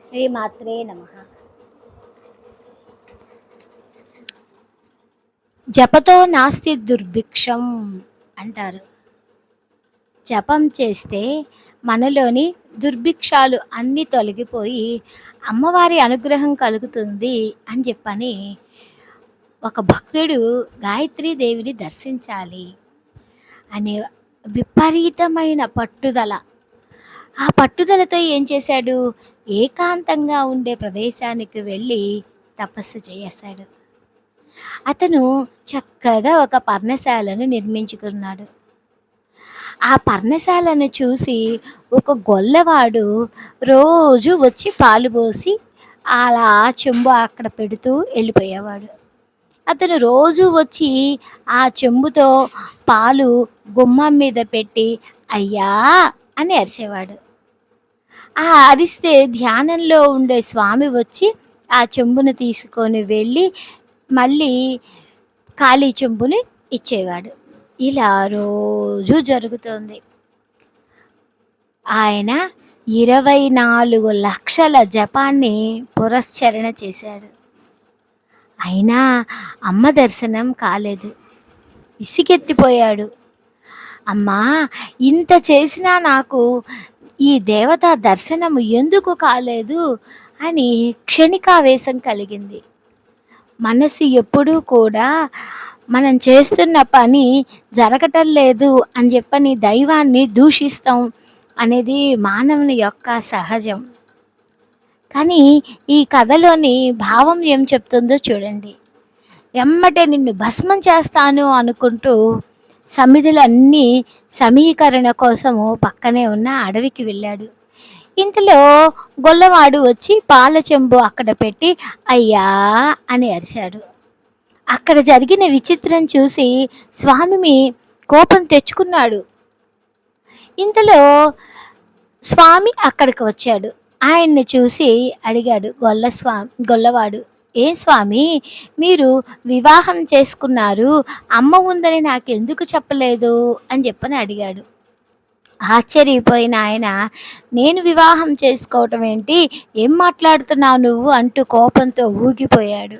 శ్రీమాత్రే నమ. జపతో నాస్తి దుర్భిక్షం అంటారు. జపం చేస్తే మనలోని దుర్భిక్షాలు అన్నీ తొలగిపోయి అమ్మవారి అనుగ్రహం కలుగుతుంది అని చెప్పని ఒక భక్తుడు గాయత్రీదేవిని దర్శించాలి. అనే విపరీతమైన పట్టుదల. ఆ పట్టుదలతో ఏం చేశాడు? ఏకాంతంగా ఉండే ప్రదేశానికి వెళ్ళి తపస్సు చేశాడు అతను చక్కగా ఒక పర్ణశాలను నిర్మించుకున్నాడు. ఆ పర్ణశాలను చూసి ఒక గొల్లవాడు రోజు వచ్చి పాలు పోసి అలా చెంబు అక్కడ పెడుతూ వెళ్ళిపోయేవాడు. అతను రోజు వచ్చి ఆ చెంబుతో పాలు గుమ్మం మీద పెట్టి అయ్యా అని అరిచేవాడు. ఆ అరిస్తే ధ్యానంలో ఉండే స్వామి వచ్చి ఆ చెంబును తీసుకొని వెళ్ళి మళ్ళీ ఖాళీ చెంబుని ఇచ్చేవాడు. ఇలా రోజు జరుగుతుంది. ఆయన ఇరవై నాలుగు లక్షల జపాన్ని పురస్చరణ చేశాడు. అయినా అమ్మ దర్శనం కాలేదు. విసిగెత్తిపోయాడు. అమ్మా ఇంత చేసినా నాకు ఈ దేవత దర్శనం ఎందుకు కాలేదు? అని క్షణికావేశం కలిగింది. మనసు ఎప్పుడూ కూడా మనం చేస్తున్న పని జరగటం లేదు అని చెప్పని దైవాన్ని దూషిస్తాం అనేది మానవుని యొక్క సహజం. కానీ ఈ కథలోని భావం ఏం చెప్తుందో చూడండి. ఎమ్మటే నిన్ను భస్మం చేస్తాను అనుకుంటూ సమిధులన్నీ సమీకరణ కోసము పక్కనే ఉన్న అడవికి వెళ్ళాడు. ఇంతలో గొల్లవాడు వచ్చి పాల చెంబు అక్కడ పెట్టి అయ్యా అని అరిశాడు అక్కడ జరిగిన విచిత్రం చూసి స్వామి కోపం తెచ్చుకున్నాడు. ఇంతలో స్వామి అక్కడికి వచ్చాడు. ఆయన్ని చూసి అడిగాడు గొల్ల స్వా గొల్లవాడు. ఏ స్వామి మీరు వివాహం చేసుకున్నారు అమ్మ ఉందని నాకు ఎందుకు చెప్పలేదు? అని చెప్పని అడిగాడు. ఆశ్చర్యపోయిన ఆయన నేను వివాహం చేసుకోవటం ఏంటి? ఏం మాట్లాడుతున్నావు నువ్వు? అంటూ కోపంతో ఊగిపోయాడు.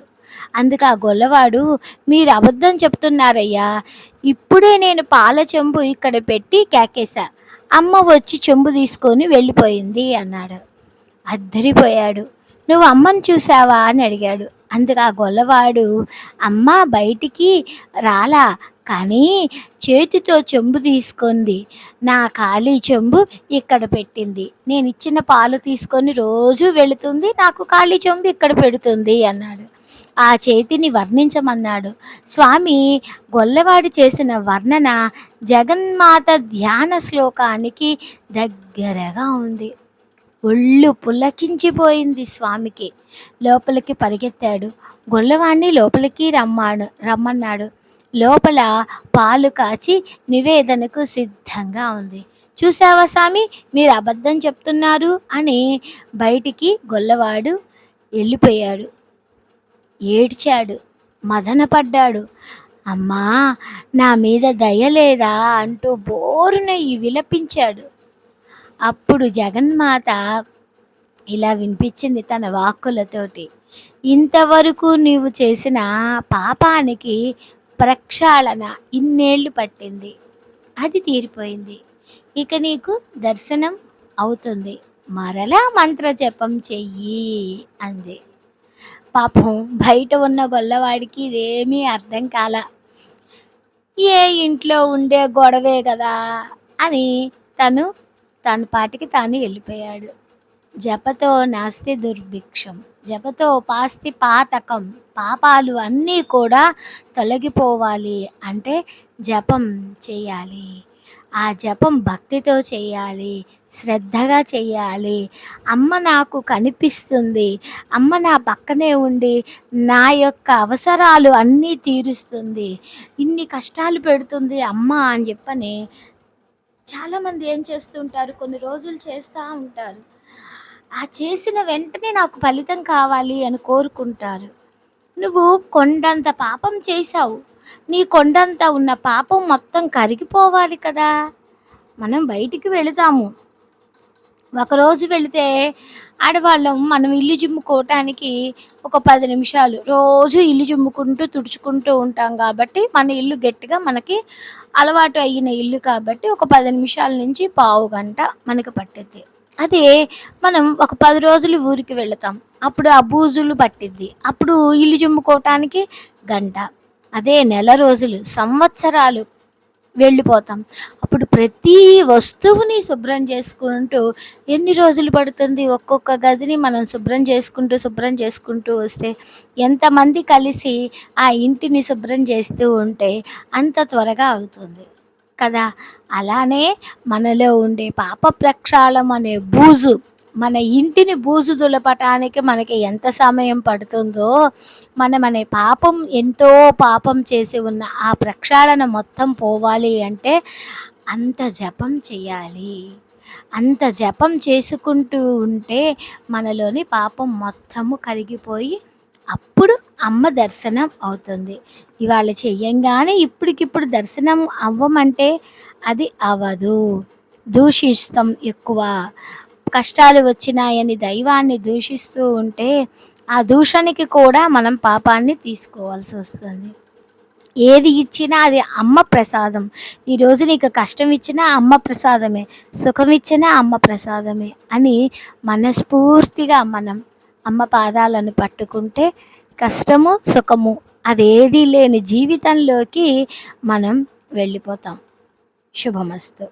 అందుకు ఆ గొల్లవాడు మీరు అబద్ధం చెప్తున్నారయ్యా. ఇప్పుడే నేను పాల చెంబు ఇక్కడ పెట్టి కేకేశా. అమ్మ వచ్చి చెంబు తీసుకొని వెళ్ళిపోయింది అన్నాడు. అద్దరిపోయాడు. నువ్వు అమ్మను చూసావా అని అడిగాడు. అందుకు ఆ గొల్లవాడు అమ్మ బయటికి రాలా కానీ చేతితో చెంబు తీసుకుంది. నా ఖాళీ చెంబు ఇక్కడ పెట్టింది. నేను ఇచ్చిన పాలు తీసుకొని రోజు వెళుతుంది నాకు ఖాళీ చెంబు ఇక్కడ పెడుతుంది అన్నాడు. ఆ చేతిని వర్ణించమన్నాడు. స్వామి గొల్లవాడు చేసిన వర్ణన జగన్మాత ధ్యాన శ్లోకానికి దగ్గరగా ఉంది. ఒళ్ళు పులకించిపోయింది స్వామికి. లోపలికి పరిగెత్తాడు. గొల్లవాణ్ణి లోపలికి రమ్మాడు రమ్మన్నాడు. లోపల పాలు కాచి నివేదనకు సిద్ధంగా ఉంది. చూసావా స్వామి? మీరు అబద్ధం చెప్తున్నారు అని బయటికి గొల్లవాడు వెళ్ళిపోయాడు. ఏడ్చాడు. మదనపడ్డాడు. అమ్మా నా మీద దయ లేదా అంటూ బోరున ఈ విలపించాడు. అప్పుడు జగన్మాత ఇలా వినిపించింది తన వాక్కులతోటి ఇంతవరకు నీవు చేసిన పాపానికి ప్రక్షాళన ఇన్నేళ్ళు పట్టింది. అది తీరిపోయింది. ఇక నీకు దర్శనం అవుతుంది. మరలా మంత్ర జపం చెయ్యి అంది. పాపం బయట ఉన్న గొల్లవాడికి ఇదేమీ అర్థం కాల. ఏ ఇంట్లో ఉండే గొడవే కదా అని తను తన పాటికి తాను వెళ్ళిపోయాడు. జపతో నాస్తి దుర్భిక్షం జపతో పాస్తి పాతకం పాపాలు అన్నీ కూడా తొలగిపోవాలి అంటే జపం చేయాలి. ఆ జపం భక్తితో చేయాలి శ్రద్ధగా చేయాలి. అమ్మ నాకు కనిపిస్తుంది అమ్మ నా పక్కనే ఉండి నా యొక్క అవసరాలు అన్నీ తీరుస్తుంది. ఇన్ని కష్టాలు పెడుతుంది అమ్మ అని చెప్పని చాలామంది ఏం చేస్తుంటారు కొన్ని రోజులు చేస్తూ ఉంటారు. ఆ చేసిన వెంటనే నాకు ఫలితం కావాలి అని కోరుకుంటారు. నువ్వు కొండంత పాపం చేశావు. నీ కొండంత ఉన్న పాపం మొత్తం కరిగిపోవాలి కదా. మనం బయటికి వెళతాము ఒకరోజు వెళితే ఆడవాళ్ళం మనం ఇల్లు చిమ్ముకోవటానికి ఒక పది నిమిషాలు. రోజు ఇల్లు చిమ్ముకుంటూ తుడుచుకుంటూ ఉంటాం కాబట్టి మన ఇల్లు గట్టిగా మనకి అలవాటు అయిన ఇల్లు కాబట్టి ఒక పది నిమిషాల నుంచి పావు గంట మనకి పట్టిద్ది. అదే మనం ఒక పది రోజులు ఊరికి వెళతాం. అప్పుడు ఆ బూజులు పట్టిద్ది. అప్పుడు ఇల్లు చిమ్ముకోవటానికి గంట. అదే నెల రోజులు సంవత్సరాలు వెళ్ళిపోతాం. అప్పుడు ప్రతి వస్తువుని శుభ్రం చేసుకుంటూ ఎన్ని రోజులు పడుతుంది? ఒక్కొక్క గదిని మనం శుభ్రం చేసుకుంటూ శుభ్రం చేసుకుంటూ వస్తే ఎంతమంది కలిసి ఆ ఇంటిని శుభ్రం చేస్తూ ఉంటే అంత త్వరగా అవుతుంది. కదా? అలానే మనలో ఉండే పాప ప్రక్షాళం అనే బూజు మన ఇంటిని బూజు దులపటానికి మనకి ఎంత సమయం పడుతుందో మనం అనే పాపం ఎంతో పాపం చేసి ఉన్న ఆ ప్రక్షాళన మొత్తం పోవాలి అంటే అంత జపం చేయాలి. అంత జపం చేసుకుంటూ ఉంటే మనలోని పాపం మొత్తము కరిగిపోయి అప్పుడు అమ్మ దర్శనం అవుతుంది. ఇవాళ చెయ్యంగానే ఇప్పటికిప్పుడు దర్శనం అవ్వమంటే అది అవ్వదు. దూషిస్తాం ఎక్కువ. కష్టాలు వచ్చినాయని దైవాన్ని దూషిస్తూ ఉంటే ఆ దూషణకి కూడా మనం పాపాన్ని తీసుకోవాల్సి వస్తుంది. ఏది ఇచ్చినా అది అమ్మ ప్రసాదం. ఈరోజు నీకు కష్టం ఇచ్చినా అమ్మ ప్రసాదమే. సుఖం ఇచ్చినా అమ్మ ప్రసాదమే అని మనస్ఫూర్తిగా మనం అమ్మ పాదాలను పట్టుకుంటే కష్టము సుఖము అదేది లేని జీవితంలోకి మనం వెళ్ళిపోతాం. శుభమస్తు.